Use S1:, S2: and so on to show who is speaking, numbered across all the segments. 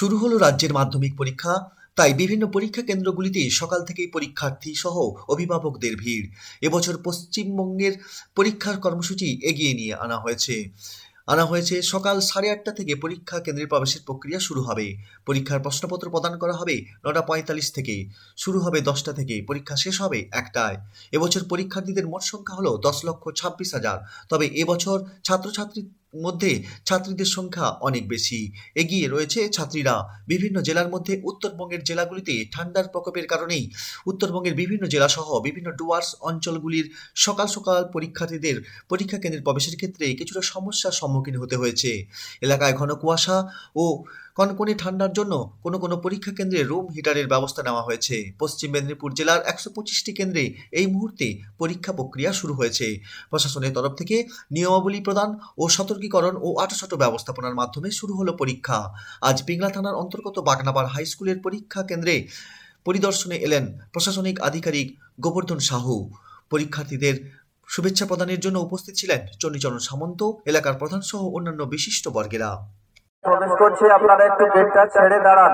S1: শুরু হলো রাজ্যের মাধ্যমিক পরীক্ষা। তাই বিভিন্ন পরীক্ষা কেন্দ্রগুলিতে সকাল থেকেই পরীক্ষার্থী সহ অভিভাবকদের ভিড়। এবছর পশ্চিমবঙ্গের পরীক্ষার কর্মসূচি এগিয়ে নিয়ে আনা হয়েছে। আনা হয়েছে সকাল সাড়ে আটটা থেকে পরীক্ষা কেন্দ্রে প্রবেশের প্রক্রিয়া শুরু হবে। পরীক্ষার প্রশ্নপত্র প্রদান করা হবে নটা পঁয়তাল্লিশ থেকে। শুরু হবে দশটা থেকে। পরীক্ষা শেষ হবে একটায়। এবছর পরীক্ষার্থীদের মোট সংখ্যা হলো দশ লক্ষ ছাব্বিশ হাজার। তবে এবছর ছাত্রছাত্রীর মধ্যে ছাত্রীদের সংখ্যা অনেক বেশি। এগিয়ে রয়েছে ছাত্রীরা। বিভিন্ন জেলার মধ্যে উত্তরবঙ্গের জেলাগুলিতে ঠান্ডার প্রকোপের কারণেই উত্তরবঙ্গের বিভিন্ন জেলাসহ বিভিন্ন ডুয়ার্স অঞ্চলগুলির সকাল সকাল পরীক্ষার্থীদের পরীক্ষা কেন্দ্রের প্রবেশের ক্ষেত্রে কিছুটা সমস্যার সম্মুখীন হতে হয়েছে। এলাকায় ঘন কুয়াশা ও কনকনে ঠান্ডার জন্য কোনো কোনো পরীক্ষা কেন্দ্রে রুম হিটারের ব্যবস্থা নেওয়া হয়েছে। পশ্চিম মেদিনীপুর জেলার একশো পঁচিশটি কেন্দ্রে এই মুহূর্তে পরীক্ষা প্রক্রিয়া শুরু হয়েছে। প্রশাসনের তরফ থেকে নিয়মাবলী প্রদান ও সতর্কীকরণ ও আটোসাটো ব্যবস্থাপনার মাধ্যমে শুরু হলো পরীক্ষা। আজ পিংলা থানার অন্তর্গত বাগনাবার হাই স্কুলের পরীক্ষা কেন্দ্রে পরিদর্শনে এলেন প্রশাসনিক আধিকারিক গোবর্ধন সাহু। পরীক্ষার্থীদের শুভেচ্ছা প্রদানের জন্য উপস্থিত ছিলেন চণ্ডীচরণ সামন্ত, এলাকার প্রধান সহ অন্যান্য বিশিষ্ট বর্গেরা।
S2: প্রবেশ করছি, আপনারা একটু গেটটা ছেড়ে দাঁড়ান।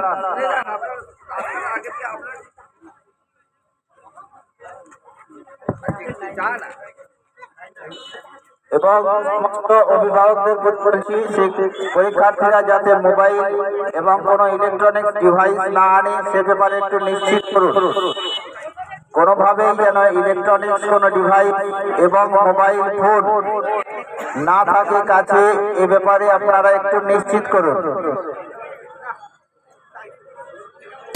S2: এবং সমস্ত অভিভাবকদের সেই পরীক্ষার্থীরা যাতে মোবাইল এবং কোনো ইলেকট্রনিক্স ডিভাইস না আনে, সে ব্যাপারে একটু নিশ্চিত করুন। কোনোভাবেই যেন ইলেকট্রনিক্স কোনো ডিভাইস এবং মোবাইল ফোন না থাকে কাছে এ ব্যাপারে আপনারা একটু নিশ্চিত করুন।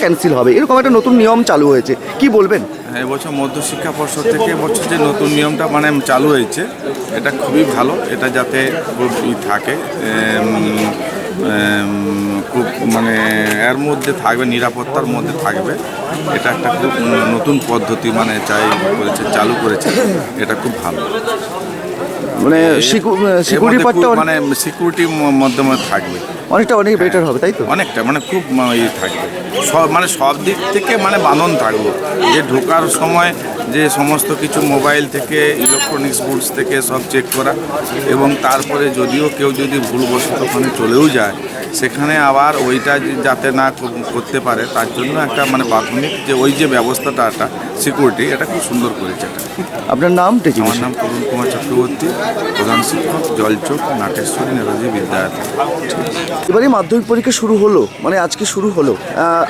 S3: ক্যান্সেল হবে। এরকম একটা নতুন নিয়ম চালু হয়েছে। কি বলবেন?
S4: হ্যাঁ এবছর মধ্যশিক্ষা পর্ষদ থেকে এবছর যে নতুন নিয়মটা মানে চালু হয়েছে এটা খুবই ভালো। এটা যাতে খুব থাকে খুব মানে এর মধ্যে থাকবে নিরাপত্তার মধ্যে থাকবে। এটা একটা খুব নতুন পদ্ধতি মানে চাই করেছে চালু করেছে। এটা খুব ভালো।
S3: মানে সিকিউরিটি পার্টটা
S4: মানে সিকিউরিটি মাধ্যমে থাকবে।
S3: অনেকটা অনেক বেটার হবে তাই তো?
S4: অনেকটা মানে খুব ইয়ে থাকবে। সব মানে সব দিক থেকে মানে বাঁধন থাকবে। যে ঢোকার সময় যে সমস্ত কিছু মোবাইল থেকে ইলেকট্রনিক্স গুডস থেকে সব চেক করা এবং তারপরে যদিও কেউ যদি ভুলবশত ওখানে চলেও যায় সেখানে আবার ওইটা যাতে না করতে পারে তার জন্য একটা মানে প্রাথমিক যে ওই যে ব্যবস্থাটা একটা সিকিউরিটি এটা খুব সুন্দর করেছে এটা।
S3: আপনার নাম
S4: আমার নাম তরুণ কুমার চক্রবর্তী প্রধান শিক্ষক জলচোখ নাটেশ্বরী নেতাজি বিদ্যালয়।
S3: এবারে মাধ্যমিক পরীক্ষা শুরু হলো মানে আজকে শুরু হলো।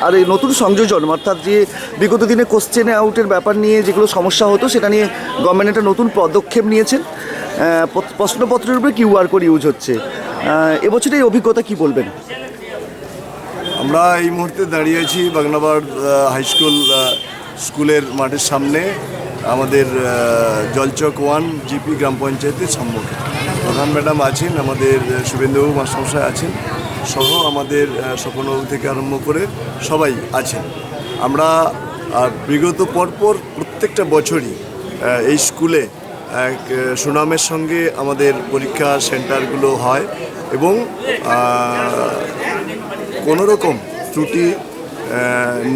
S3: আর এই নতুন সংযোজন অর্থাৎ যে বিগত দিনে কোশ্চেন আউটের ব্যাপার নিয়ে যেগুলো সমস্যা হতো সেটা নিয়ে গভর্নমেন্ট একটা নতুন পদক্ষেপ নিয়েছেন। প্রশ্নপত্রের উপরে কিউআর কোড ইউজ হচ্ছে। এবছর এই অভিজ্ঞতা কি বলবেন?
S5: আমরা এই মুহূর্তে দাঁড়িয়ে আছি বাগনাবাড় হাই স্কুল স্কুলের মাঠের সামনে আমাদের জলচক ওয়ান জিপি গ্রাম পঞ্চায়েতের সম্মুখে। প্রধান ম্যাডাম আছেন, আমাদের শুভেন্দুবাবু মাস্টারমশাই আছেন সহ আমাদের স্বপনবাবু থেকে আরম্ভ করে সবাই আছেন। আমরা বিগত পরপর প্রত্যেকটা বছরই এই স্কুলে এক সুনামের সঙ্গে আমাদের পরীক্ষা সেন্টারগুলো হয় এবং কোনো রকম ত্রুটি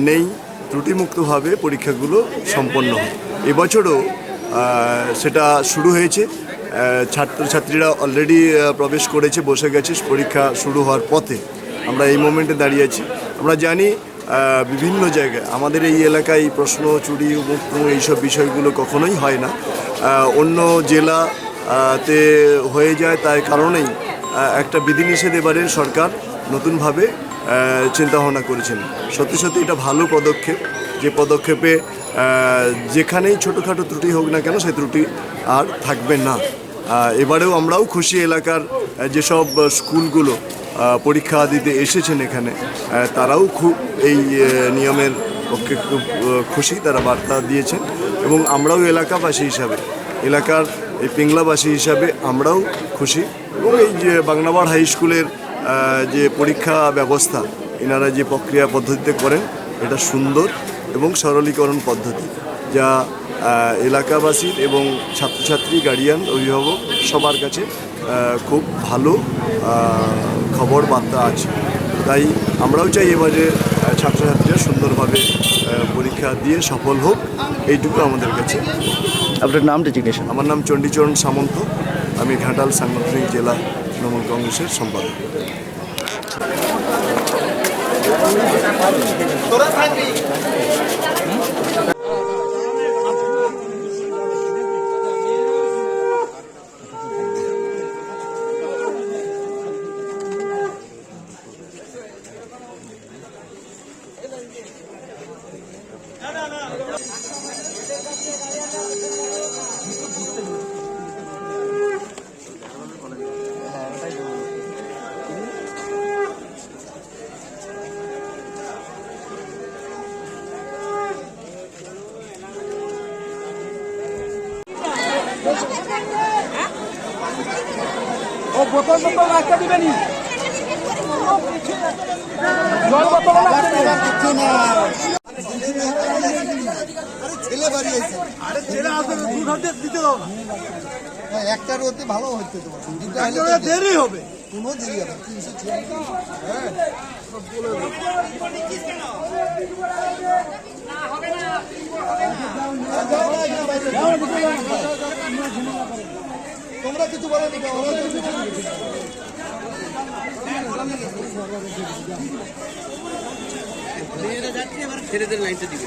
S5: নেই, ত্রুটিমুক্তভাবে পরীক্ষাগুলো সম্পন্ন হয়। এবছরও সেটা শুরু হয়েছে। ছাত্রছাত্রীরা অলরেডি প্রবেশ করেছে, বসে গেছে, পরীক্ষা শুরু হওয়ার পথে। আমরা এই মোমেন্টে দাঁড়িয়ে আছি। আমরা জানি বিভিন্ন জায়গায়, আমাদের এই এলাকায় প্রশ্ন, চুরি মুক্ত এইসব বিষয়গুলো কখনোই হয় না। অন্য জেলা তে হয়ে যায় তাই কারণেই একটা বিধিনিষেধ এবারে সরকার নতুনভাবে চিন্তা ভাবনা করেছেন। সত্যি সত্যি এটা ভালো পদক্ষেপ। যে পদক্ষেপে যেখানেই ছোটোখাটো ত্রুটি হোক না কেন, সেই ত্রুটি আর থাকবে না। এবারেও আমরাও খুশি এলাকার যেসব স্কুলগুলো পরীক্ষা দিতে এসেছেন এখানে তারাও খুব এই নিয়মের পক্ষে খুব খুশি তারা বার্তা দিয়েছেন। এবং আমরাও এলাকাবাসী হিসাবে, এলাকার এই পিংলাবাসী হিসাবে আমরাও খুশি। এবং এই যে বাংলাবাড় হাই স্কুলের যে পরীক্ষা ব্যবস্থা এনারা যে প্রক্রিয়া পদ্ধতিতে করেন, এটা সুন্দর এবং সরলীকরণ পদ্ধতি, যা এলাকাবাসীর এবং ছাত্রছাত্রী, গার্ডিয়ান, অভিভাবক সবার কাছে খুব ভালো খবর বার্তা আছে। তাই আমরাও চাই এবারে ছাত্রছাত্রীরা সুন্দরভাবে পরীক্ষা দিয়ে সফল হোক এইটুকু আমাদের কাছে।
S3: আপনার নাম ডেজিগনেশন
S5: আমার নাম চণ্ডীচরণ সামন্ত। আমি ঘাটাল সাংগঠনিক জেলা তৃণমূল কংগ্রেসের সম্পাদক। ও বোতল বোতল রাখতে দিবে নি জল বোতল রাখতে দিবে হ্যাঁ, একটা রোতে ভালো হচ্ছে তোমার। দেরি হবে। কোনো দেরি হবে তিনশো তোমরা কিছু বলো ছেলেদের লাইনটা দিবে।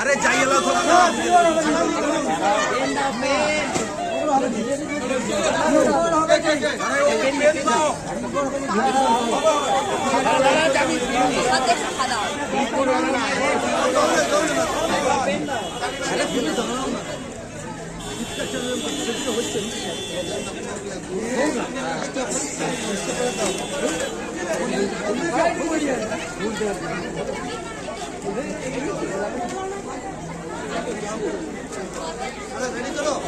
S5: अरे चाहिए लो Thank you. 全員取ろう!